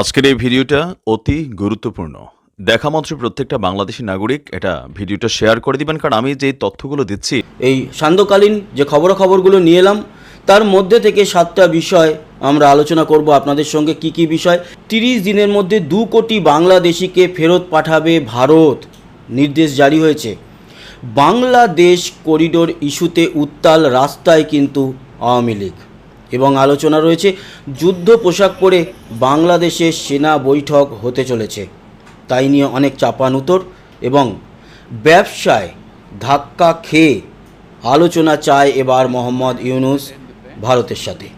আজকের এই ভিডিওটা অতি গুরুত্বপূর্ণ। দেখা মাত্র প্রত্যেকটা বাংলাদেশি নাগরিক এটা ভিডিওটা শেয়ার করে দিবেন, কারণ আমি যে তথ্যগুলো দিচ্ছি, এই সান্ধ্যকালীন যে খবরাখবরগুলো নিয়ে এলাম, তার মধ্যে থেকে সাতটা বিষয় আমরা আলোচনা করব আপনাদের সঙ্গে কি কি বিষয়। তিরিশ দিনের মধ্যে দু কোটি বাংলাদেশিকে ফেরত পাঠাবে ভারত, নির্দেশ জারি হয়েছে। বাংলাদেশ করিডোর ইস্যুতে উত্তাল রাস্তায় কিন্তু আওয়ামী লীগ। এবং আলোচনা রয়েছে, যুদ্ধ পোশাক পরে বাংলাদেশে সেনা বৈঠক হতে চলেছে। তাই নিয়ে অনেক চাপানুতর এবং ব্যবসায় ধাক্কা খেয়ে আলোচনা চায় এবার মোহাম্মদ ইউনুস ভারতের সাথে।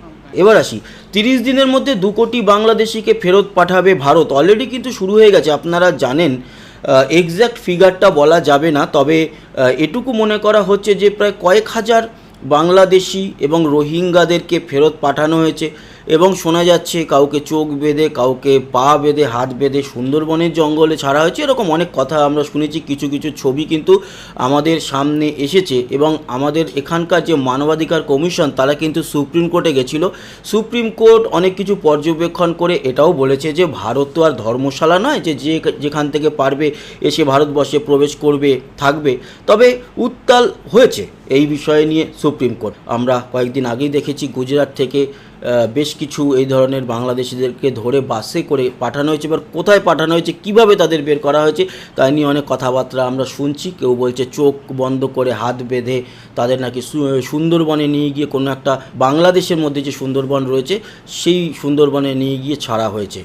এবার আসি, তিরিশ দিনের মধ্যে দু কোটি বাংলাদেশিকে ফেরত পাঠাবে ভারত। অলরেডি কিন্তু শুরু হয়ে গেছে, আপনারা জানেন এক্স্যাক্ট ফিগারটা বলা যাবে না, তবে এটুকু মনে করা হচ্ছে যে প্রায় কয়েক হাজার বাংলাদেশি এবং রোহিঙ্গাদেরকে ফেরত পাঠানো হয়েছে। এবং শোনা যাচ্ছে কাউকে চোখ বেঁধে, কাউকে পা বেঁধে, হাত বেঁধে সুন্দরবনের জঙ্গলে ছাড়া হয়েছে। এরকম অনেক কথা আমরা শুনেছি, কিছু কিছু ছবি কিন্তু আমাদের সামনে এসেছে এবং আমাদের এখানকার যে মানবাধিকার কমিশন তারা কিন্তু সুপ্রিম কোর্টে গেছিল। সুপ্রিম কোর্ট অনেক কিছু পর্যবেক্ষণ করে এটাও বলেছে যে ভারত তো আর ধর্মশালা নয়, যে যে যেখান থেকে পারবে এসে ভারতবর্ষে প্রবেশ করবে, থাকবে। তবে উত্তাল হয়েছে এই বিষয় নিয়ে সুপ্রিম কোর্ট। আমরা কয়েকদিন আগেই দেখেছি গুজরাট থেকে বেশ কিছু এই ধরনের বাংলাদেশিদেরকে ধরে বাসে করে পাঠানো হয়েছে, এবার কোথায় পাঠানো হয়েছে, কীভাবে তাদের বের করা হয়েছে তাই নিয়ে অনেক কথাবার্তা আমরা শুনছি। কেউ বলছে চোখ বন্ধ করে হাত বেঁধে তাদের নাকি সুন্দরবনে নিয়ে গিয়ে কোনো একটা বাংলাদেশের মধ্যে যে সুন্দরবন রয়েছে, সেই সুন্দরবনে নিয়ে গিয়ে ছাড়া হয়েছে।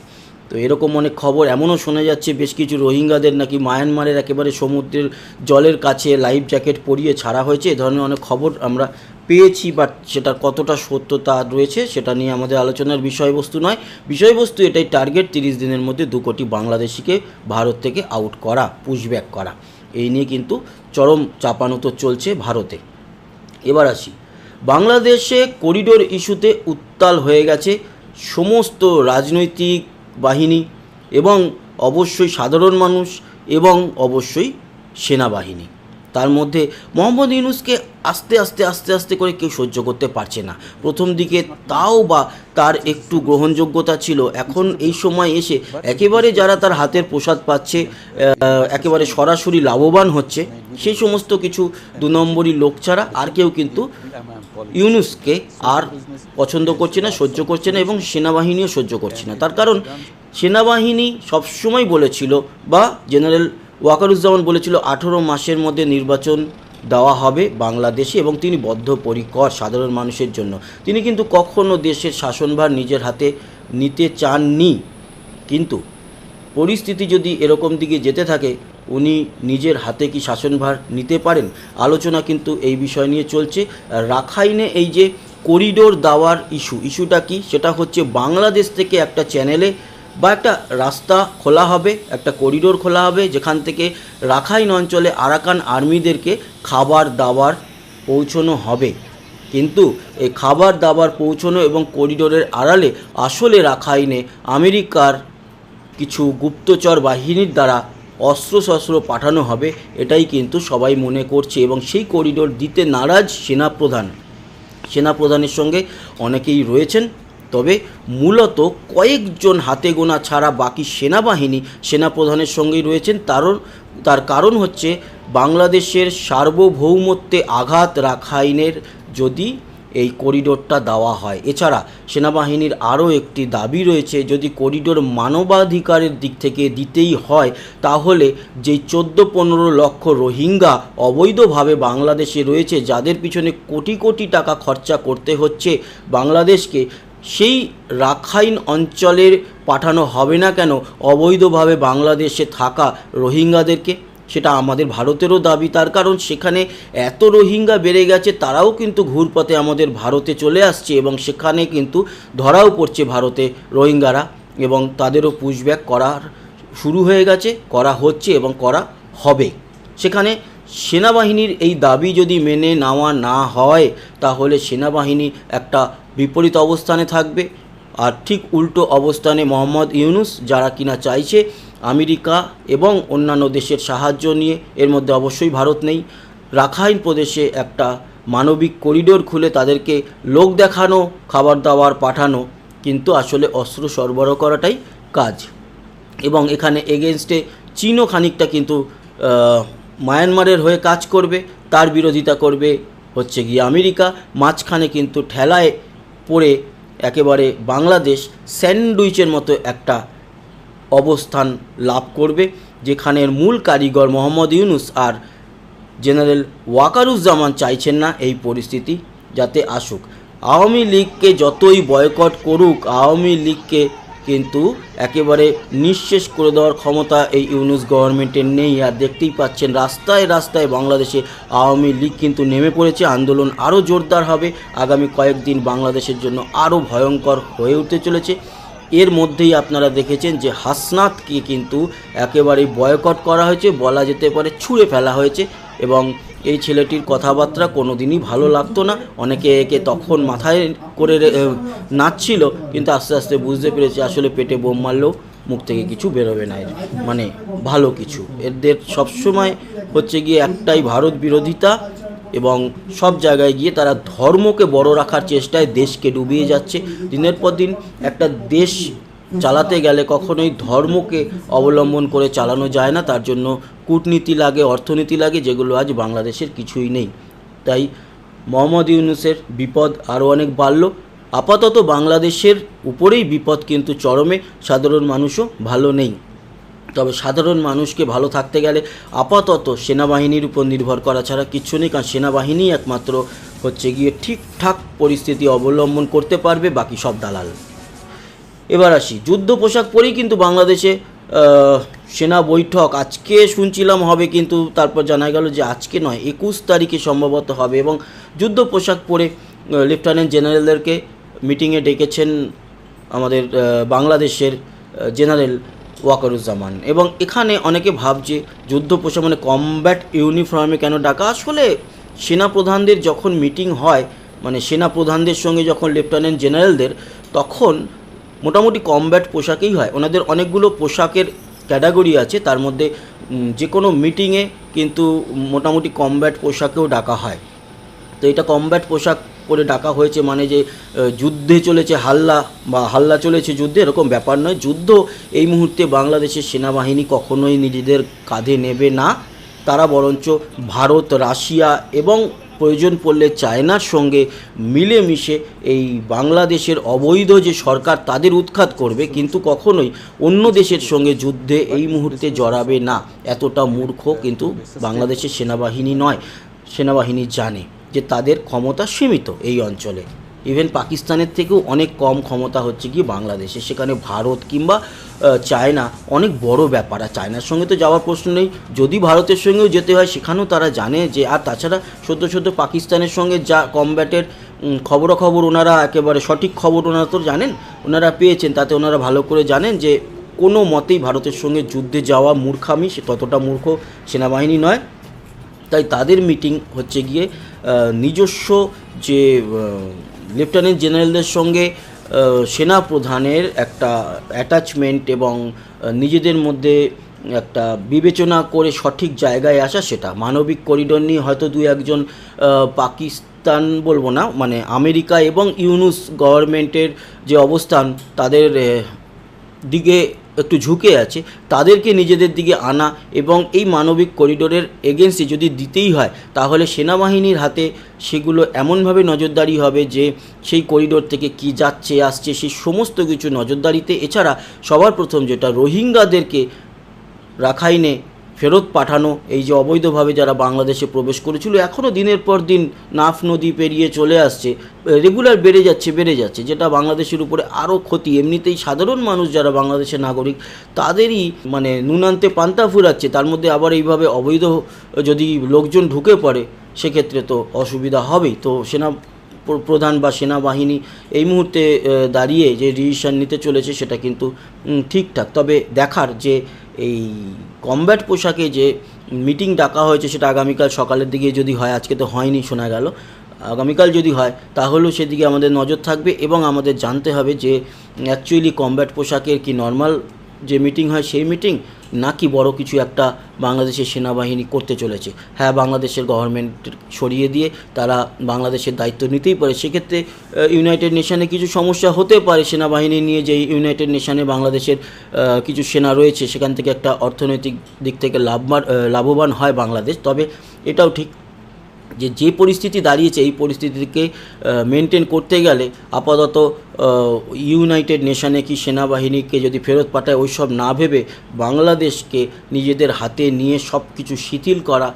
তো এরকম অনেক খবর, এমনও শোনা যাচ্ছে বেশ কিছু রোহিঙ্গাদের নাকি মায়ানমারের একেবারে সমুদ্রের জলের কাছে লাইফ জ্যাকেট পরিয়ে ছাড়া হয়েছে, এ ধরনের অনেক খবর আমরা পেয়েছি বাট সেটার কতটা সত্যতা রয়েছে সেটা নিয়ে আমাদের আলোচনার বিষয়বস্তু নয়। বিষয়বস্তু এটাই টার্গেট তিরিশ দিনের মধ্যে দু কোটি বাংলাদেশিকে ভারত থেকে আউট করা পুশব্যাক করা। এই নিয়ে কিন্তু চরম চাপানুতো চলছে ভারতে। এবার আসি। বাংলাদেশে করিডোর ইস্যুতে উত্তাল হয়ে গেছে সমস্ত রাজনৈতিক বাহিনী এবং অবশ্যই সাধারণ মানুষ এবং অবশ্যই সেনাবাহিনী। তার মধ্যে মোহাম্মদ ইউনুসকে আস্তে আস্তে আস্তে আস্তে করে কেউ সহ্য করতে পারছে না। প্রথম দিকে তাও বা তার একটু গ্রহণযোগ্যতা ছিল। এখন এই সময় এসে একেবারে যারা তার হাতের প্রসাদ পাচ্ছে একেবারে সরাসরি লাভবান হচ্ছে, সেই সমস্ত কিছু দু নম্বরই লোক ছাড়া আর কেউ কিন্তু ইউনুসকে আর পছন্দ করছে না, সহ্য করছে না এবং সেনাবাহিনীও সহ্য করছে না। তার কারণ সেনাবাহিনী সবসময় বলেছিল বা জেনারেল ওয়াকারুজ্জামান বলেছিল, আঠেরো মাসের মধ্যে নির্বাচন দেওয়া হবে বাংলাদেশে এবং তিনি বদ্ধপরিকর সাধারণ মানুষের জন্য। তিনি কিন্তু কখনো দেশের শাসনভার নিজের হাতে নিতে চাননি। কিন্তু পরিস্থিতি যদি এরকম দিকে যেতে থাকে, উনি নিজের হাতে কি শাসনভার নিতে পারেন? আলোচনা কিন্তু এই বিষয় নিয়ে চলছে। রাখাইনে এই যে করিডোর দেওয়ার ইস্যু, ইস্যুটা কি? সেটা হচ্ছে বাংলাদেশ থেকে একটা চ্যানেলে বা একটা রাস্তা খোলা হবে, একটা করিডোর খোলা হবে, যেখান থেকে রাখাইন অঞ্চলে আরাকান আর্মিদেরকে খাবার দাবার পৌঁছানো হবে। কিন্তু এই খাবার দাবার পৌঁছানো এবং করিডোরের আড়ালে আসলে রাখাইনে আমেরিকার কিছু গুপ্তচর বাহিনীর দ্বারা অস্ত্রশস্ত্র পাঠানো হবে, এটাই কিন্তু সবাই মনে করছে এবং সেই করিডোর দিতে নারাজ সেনাপ্রধান। সেনাপ্রধানের সঙ্গে অনেকেই রয়েছেন। তবে মূলত কয়েকজন হাতে গোনা ছাড়া বাকি সেনাবাহিনী সেনাপ্রধানের সঙ্গেই রয়েছেন। তারও তার কারণ হচ্ছে বাংলাদেশের সার্বভৌমত্বে আঘাত রাখাইনের যদি এই করিডোরটা দেওয়া হয়। এছাড়া সেনাবাহিনীর আরও একটি দাবি রয়েছে, যদি করিডোর মানবাধিকারের দিক থেকে দিতেই হয়, তাহলে যেই চোদ্দ পনেরো লক্ষ রোহিঙ্গা অবৈধভাবে বাংলাদেশে রয়েছে, যাদের পিছনে কোটি কোটি টাকা খরচা করতে হচ্ছে, বাংলাদেশকে সেই রাখাইন অঞ্চলের পাঠানো হবে না কেন? অবৈধভাবে বাংলাদেশে থাকা রোহিঙ্গাদেরকে? সেটা আমাদের ভারতেরও দাবি। তার কারণ সেখানে এত রোহিঙ্গা বেড়ে গেছে, তারাও কিন্তু ঘুরপথে আমাদের ভারতে চলে আসছে এবং সেখানে কিন্তু ধরাও পড়ছে ভারতে রোহিঙ্গারা এবং তাদেরও পুশব্যাক করার শুরু হয়ে গেছে, করা হচ্ছে এবং করা হবে। সেখানে সেনাবাহিনীর এই দাবি যদি মেনে নেওয়া না হয়, তাহলে সেনাবাহিনী একটা বিপরীত অবস্থানে থাকবে। আর ঠিক উল্টো অবস্থানে মোহাম্মদ ইউনুস, যারা কিনা চাইছে আমেরিকা এবং অন্যান্য দেশের সাহায্য নিয়ে, এর মধ্যে অবশ্যই ভারত নেই। রাখাইন প্রদেশে একটা মানবিক করিডোর খুলে তাদেরকে লোক দেখানো, খাবার দাবার পাঠানো, কিন্তু আসলে অস্ত্র সরবরাহ করাটাই কাজ। এবং এখানে এগেনস্টে চীনও খানিকটা কিন্তু মায়ানমারের হয়ে কাজ করবে। তার বিরোধিতা করবে হচ্ছে গিয়ে আমেরিকা। মাঝখানে কিন্তু ঠেলায় পড়ে একেবারে বাংলাদেশ স্যান্ডউইচের মতো একটা অবস্থান লাভ করবে, যেখানের মূল কারিগর মোহাম্মদ ইউনুস আর জেনারেল ওয়াকারুজ্জামান চাইছেন না এই পরিস্থিতি যাতে আসুক। আওয়ামী লীগকে যতই বয়কট করুক, আওয়ামী লীগকে কিন্তু একেবারে নিঃশেষ করে দেওয়ার ক্ষমতা এই ইউনুস গভর্নমেন্টের নেই। আর দেখতেই পাচ্ছেন, রাস্তায় রাস্তায় বাংলাদেশে আওয়ামী লীগ কিন্তু নেমে পড়েছে। আন্দোলন আরও জোরদার হবে। আগামী কয়েকদিন বাংলাদেশের জন্য আরও ভয়ঙ্কর হয়ে উঠতে চলেছে। এর মধ্যেই আপনারা দেখেছেন যে হাসনাতকে কিন্তু একেবারেই বয়কট করা হয়েছে। বলা যেতে পারে ছুঁড়ে ফেলা হয়েছে। এবং এই ছেলেটির কথাবার্তা কোনো দিনই ভালো লাগতো না। অনেকে একে তখন মাথায় করে নাচছিল, কিন্তু আস্তে আস্তে বুঝতে পেরেছে আসলে পেটে বোম মারলেও মুখ থেকে কিছু বেরোবে না এর। মানে ভালো কিছু। এদের সবসময় হচ্ছে গিয়ে একটাই ভারত বিরোধিতা এবং সব জায়গায় গিয়ে তারা ধর্মকে বড় রাখার চেষ্টায় দেশকে ডুবিয়ে যাচ্ছে। দিনের পর দিন একটা দেশ চালাতে গেলে কখনোই ধর্মকে অবলম্বন করে চালানো যায় না, তার জন্য কূটনীতি লাগে, অর্থনীতি লাগে, যেগুলো আজ বাংলাদেশের কিছুই নেই। তাই মোহাম্মদ ইউনুসের বিপদ আরও অনেক বাড়ল। আপাতত বাংলাদেশের উপরেই বিপদ কিন্তু চরমে, সাধারণ মানুষও ভালো নেই। তবে সাধারণ মানুষকে ভালো থাকতে গেলে আপাতত সেনাবাহিনীর উপর নির্ভর করা ছাড়া কিচ্ছু নেই, কারণ সেনাবাহিনী একমাত্র হচ্ছে গিয়ে ঠিকঠাক পরিস্থিতি অবলম্বন করতে পারবে, বাকি সব দালাল। এবার আসি। যুদ্ধ পোশাক পরেই কিন্তু বাংলাদেশে সেনা বৈঠক। আজকে শুনছিলাম হবে কিন্তু তারপর জানা গেল যে আজকে নয়, একুশ তারিখে সম্ভবত হবে এবং যুদ্ধ পোশাক পরে লেফটেন্যান্ট জেনারেলদেরকে মিটিংয়ে ডেকেছেন আমাদের বাংলাদেশের জেনারেল ওয়াকারুজ্জামান। এবং এখানে অনেকে ভাবছে যুদ্ধ পোশাক মানে কমব্যাট ইউনিফর্মে কেন ডাকা? আসলে সেনা প্রধানদের যখন মিটিং হয় মানে সেনা প্রধানদের সঙ্গে যখন লেফটেন্যান্ট জেনারেলদের তখন মোটামুটি কমব্যাট পোশাকেই হয়। ওনাদের অনেকগুলো পোশাকের ক্যাটাগরি আছে। তার মধ্যে যে কোনো মিটিংয়ে কিন্তু মোটামুটি কমব্যাট পোশাকেও ডাকা হয়। তো এটা কমব্যাট পোশাক পরে ডাকা হয়েছে মানে যে যুদ্ধে চলেছে হাল্লা বা হাল্লা চলেছে যুদ্ধে, এরকম ব্যাপার নয়। যুদ্ধ এই মুহূর্তে বাংলাদেশের সেনাবাহিনী কখনোই নিজেদের কাঁধে নেবে না। তারা বরঞ্চ ভারত, রাশিয়া এবং প্রয়োজন পড়লে চায়নার সঙ্গে মিলেমিশে এই বাংলাদেশের অবৈধ যে সরকার তাদের উৎখাত করবে, কিন্তু কখনোই অন্য দেশের সঙ্গে যুদ্ধে এই মুহূর্তে জড়াবে না। এতটা মূর্খ কিন্তু বাংলাদেশের সেনাবাহিনী নয়, সেনাবাহিনী জানে যে তাদের ক্ষমতা সীমিত এই অঞ্চলে। ইভেন পাকিস্তানের থেকেও অনেক কম ক্ষমতা হচ্ছে কি বাংলাদেশে সেখানে ভারত কিংবা চায়না অনেক বড় ব্যাপার। আর চায়নার সঙ্গে তো যাওয়ার প্রশ্ন নেই। যদি ভারতের সঙ্গেও যেতে হয়, সেখানেও তারা জানে যে, আর তাছাড়া সদ্য সদ্য পাকিস্তানের সঙ্গে যা কমব্যাটের খবরাখবর ওনারা একেবারে সঠিক খবর ওনারা তো জানেন। ওনারা পেয়েছেন, তাতে ওনারা ভালো করে জানেন যে, কোনো মতেই ভারতের সঙ্গে যুদ্ধে যাওয়া মূর্খামি, সে ততটা মূর্খ সেনাবাহিনী নয়। তাই তাদের মিটিং হচ্ছে গিয়ে নিজস্ব যে লেফটেন্যান্ট জেনারেলদের সঙ্গে সেনা প্রধানের একটা অ্যাটাচমেন্ট এবং নিজেদের মধ্যে একটা বিবেচনা করে সঠিক জায়গায় আসা সেটা। মানবিক করিডোর নিয়ে হয়তো দু একজন পাকিস্তান বলব না মানে আমেরিকা এবং ইউনুস গভর্নমেন্টের যে অবস্থান, তাদের দিকে একটু ঝুঁকে আছে, তাদেরকে নিজেদের দিকে আনা এবং এই মানবিক করিডোরের এগেন্সি যদি দিতেই হয়, তাহলে সেনাবাহিনীর হাতে সেগুলো এমনভাবে নজরদারি হবে যে সেই করিডোর থেকে কি যাচ্ছে, আসছে, সেই সমস্ত কিছু নজরদারিতে। এছাড়া সবার প্রথম যেটা, রোহিঙ্গাদেরকে রাখাইনে ফেরত পাঠানো, এই যে অবৈধভাবে যারা বাংলাদেশে প্রবেশ করেছিল এখনও দিনের পর দিন নাফ নদী পেরিয়ে চলে আসছে। রেগুলার বেড়ে যাচ্ছে বেড়ে যাচ্ছে, যেটা বাংলাদেশের উপরে আরও ক্ষতি। এমনিতেই সাধারণ মানুষ যারা বাংলাদেশের নাগরিক, তাদেরই মানে নুনান্তে পান্তা ফুরাচ্ছে। তার মধ্যে আবার এইভাবে অবৈধ যদি লোকজন ঢুকে পড়ে, সেক্ষেত্রে তো অসুবিধা হবেই। তো সেনা প্র- প্রধান বা সেনাবাহিনী এই মুহূর্তে দাঁড়িয়ে যে ডিসিশন নিতে চলেছে, সেটা কিন্তু ঠিকঠাক। তবে দেখার যে এই কমব্যাট পোশাকে যে মিটিং ডাকা হয়েছে সেটা আগামীকাল সকালের দিকে যদি হয়, আজকে তো হয়নি শোনা গেল, আগামীকাল যদি হয়, তাহলেও সেদিকে আমাদের নজর থাকবে এবং আমাদের জানতে হবে যে অ্যাকচুয়ালি কমব্যাট পোশাকের কি নর্মাল যে মিটিং হয় সেই মিটিং নাকি বড় কিছু একটা বাংলাদেশের সেনাবাহিনী করতে চলেছে। হ্যাঁ বাংলাদেশের গভর্নমেন্ট সরিয়ে দিয়ে তারা বাংলাদেশের দায়িত্ব নিতেই পারে। সেক্ষেত্রে ইউনাইটেড নেশানে কিছু সমস্যা হতে পারে। সেনাবাহিনী নিয়ে যে ইউনাইটেড নেশানে বাংলাদেশের কিছু সেনা রয়েছে, সেখান থেকে একটা অর্থনৈতিক দিক থেকে লাভবান লাভবান হয় বাংলাদেশ। তবে এটাও ঠিক যে যে পরিস্থিতি দাঁড়িয়েছে, এই পরিস্থিতিকে মেনটেন করতে গেলে আপাতত ইউনাইটেড নেশনে কি সেনাবাহিনীকে যদি ফেরত পাঠায়, ওইসব না ভেবে বাংলাদেশকে নিজেদের হাতে নিয়ে সব কিছু শিথিল করা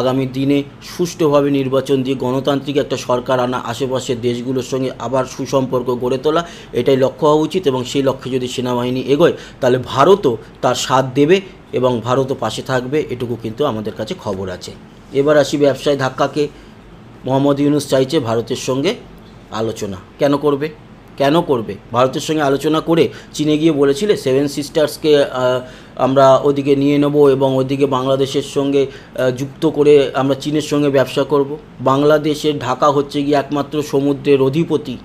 আগামী দিনে সুষ্ঠুভাবে নির্বাচন দিয়ে গণতান্ত্রিক একটা সরকার আনা, আশেপাশের দেশগুলোর সঙ্গে আবার সুসম্পর্ক গড়ে তোলা, এটাই লক্ষ্য হওয়া উচিত এবং সেই লক্ষ্যে যদি সেনাবাহিনী এগোয়, তাহলে ভারতও তার সাথ দেবে এবং ভারতও পাশে থাকবে, এটুকু কিন্তু আমাদের কাছে খবর আছে। এবার আসি ব্যবসায় ধাক্কাকে। মোহাম্মদ ইউনুস চাইছে ভারতের সঙ্গে আলোচনা। কেন করবে? কেন করবে? ভারতের সঙ্গে আলোচনা করে চীনে গিয়ে বলেছিলে, সেভেন সিস্টার্সকে আমরা ওদিকে নিয়ে নেব এবং ওদিকে বাংলাদেশের সঙ্গে যুক্ত করে আমরা চীনের সঙ্গে ব্যবসা করব। বাংলাদেশের ঢাকা হচ্ছে গিয়ে একমাত্র সমুদ্রের অধিপতি,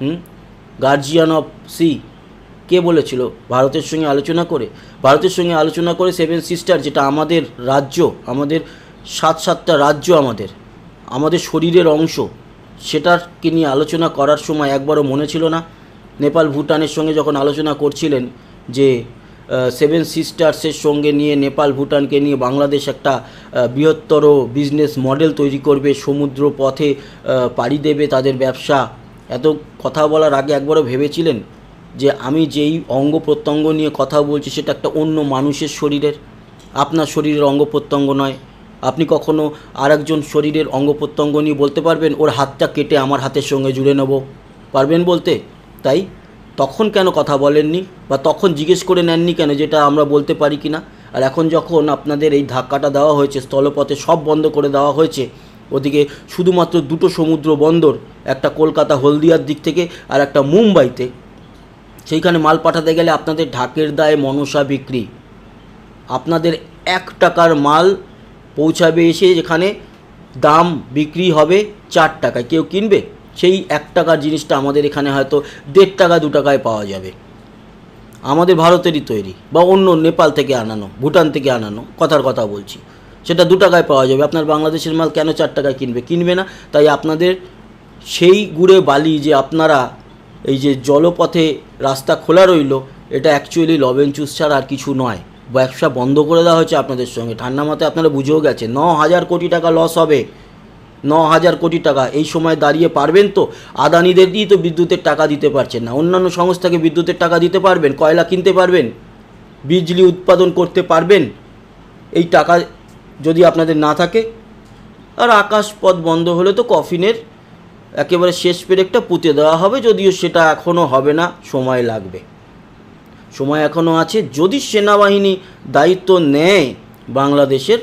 হুম? Guardian of sea. কে বলেছিল? ভারতের সঙ্গে আলোচনা করে। ভারতের সঙ্গে আলোচনা করে সেভেন সিস্টার, যেটা আমাদের রাজ্য, আমাদের সাত সাতটা রাজ্য আমাদের আমাদের শরীরের অংশ, সেটাকে নিয়ে আলোচনা করার সময় একবারও মনে ছিল না। নেপাল, ভুটানের সঙ্গে যখন আলোচনা করছিলেন যে সেভেন সিস্টার্সের সঙ্গে নিয়ে নেপাল, ভুটানকে নিয়ে বাংলাদেশ একটা বৃহত্তর বিজনেস মডেল তৈরি করবে, সমুদ্র পথে পাড়ি দেবে তাদের ব্যবসা, এত কথা বলার আগে একবারও ভেবেছিলেন যে, আমি যেই অঙ্গ প্রত্যঙ্গ নিয়ে কথা বলছি সেটা একটা অন্য মানুষের শরীরের, আপনার শরীরের অঙ্গ প্রত্যঙ্গ নয়। আপনি কখনো আরেকজন শরীরের অঙ্গ প্রত্যঙ্গ নিয়ে বলতে পারবেন, ওর হাতটা কেটে আমার হাতের সঙ্গে জুড়ে নেব পারবেন বলতে? তাই? তখন কেন কথা বলেননি? বা তখন জিজ্ঞেস করে নেননি কেন যেটা আমরা বলতে পারি কি না আর এখন যখন আপনাদের এই ধাক্কাটা দেওয়া হয়েছে, স্থলপথে সব বন্ধ করে দেওয়া হয়েছে, ওদিকে শুধুমাত্র দুটো সমুদ্র বন্দর, একটা কলকাতা হলদিয়ার দিক থেকে আর একটা মুম্বাইতে, সেইখানে মাল পাঠাতে গেলে আপনাদের ঢাকের দায়ে মনসা বিক্রি। আপনাদের এক টাকার মাল পৌঁছাবে এসে যেখানে দাম বিক্রি হবে চার টাকায়। কেউ কিনবে, সেই এক টাকার জিনিসটা আমাদের এখানে হয়তো দেড় টাকা, দু টাকায় পাওয়া যাবে। আমাদের ভারতেরই তৈরি, বা অন্য নেপাল থেকে আনানো, ভুটান থেকে আনানো, কথার কথা বলছি। সেটা দু টাকায় পাওয়া যাবে। আপনার বাংলাদেশের মাল কেন চার টাকায় কিনবে? কিনবে না। তাই আপনাদের সেই গুড়ে বালি যে আপনারা এই যে জলপথে রাস্তা খোলা রইল, এটা অ্যাকচুয়ালি লবেন চুস ছাড়া আর কিছু নয়। ব্যবসা বন্ধ করে দেওয়া হয়েছে আপনাদের সঙ্গে। ঠান্ডা মাথায় আপনারা বুঝেও গেছে ন হাজার কোটি টাকা লস হবে। ন হাজার কোটি টাকা এই সময় দাঁড়িয়ে পারবেন তো? আদানিদের দিয়ে তো বিদ্যুতের টাকা দিতে পারছেন না। অন্যান্য সংস্থাকে বিদ্যুতের টাকা দিতে পারবেন? কয়লা কিনতে পারবেন? বিজলি উৎপাদন করতে পারবেন? এই টাকা যদি আপনাদের না থাকে, আর আকাশ পথ বন্ধ হলে তো কফিনের একেবারে শেষ পেরেকটা পুঁতে দেওয়া হবে, যদিও সেটা এখনও হবে না, সময় লাগবে। সময় এখনও আছে। যদি সেনাবাহিনী দায়িত্ব নেয় বাংলাদেশের,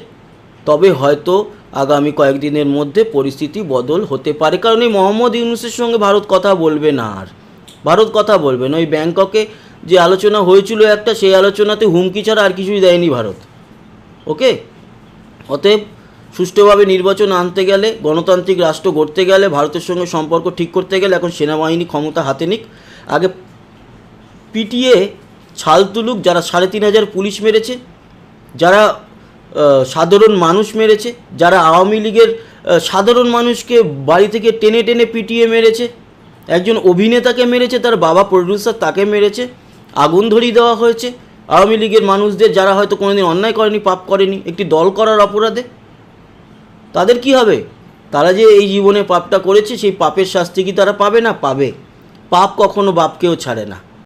তবে হয়তো আগামী কয়েকদিনের মধ্যে পরিস্থিতি বদল হতে পারে। কারণ এই মোহাম্মদ ইউনুসের সঙ্গে ভারত কথা বলবে না আর। ভারত কথা বলবে না। ওই ব্যাংককে যে আলোচনা হয়েছিল একটা, সেই আলোচনাতে হুমকি ছাড়া আর কিছুই দেয়নি ভারত। ওকে? অতএব সুষ্ঠুভাবে নির্বাচন আনতে গেলে, গণতান্ত্রিক রাষ্ট্র গড়তে গেলে, ভারতের সঙ্গে সম্পর্ক ঠিক করতে গেলে এখন সেনাবাহিনী ক্ষমতা হাতে নিক। আগে পিটিয়ে ছাল তুলুক যারা সাড়ে তিন হাজার পুলিশ মেরেছে, যারা সাধারণ মানুষ মেরেছে, যারা আওয়ামী লীগের সাধারণ মানুষকে বাড়ি থেকে টেনে টেনে পিটিয়ে মেরেছে, একজন অভিনেতাকে মেরেছে, তার বাবা প্রডিউসার তাকে মেরেছে, আগুন ধরিয়ে দেওয়া হয়েছে, আওয়ামী লীগের মানুষদের যারা হয়তো কোনোদিন অন্যায় করেনি, পাপ করেনি, একটি দল করার অপরাধে, তাদের কি হবে? তারা যে এই জীবনে পাপটা করেছে, সেই পাপের শাস্তি কি তারা পাবে না? পাবে। পাপ কখনো বাপকেও ছাড়ে না।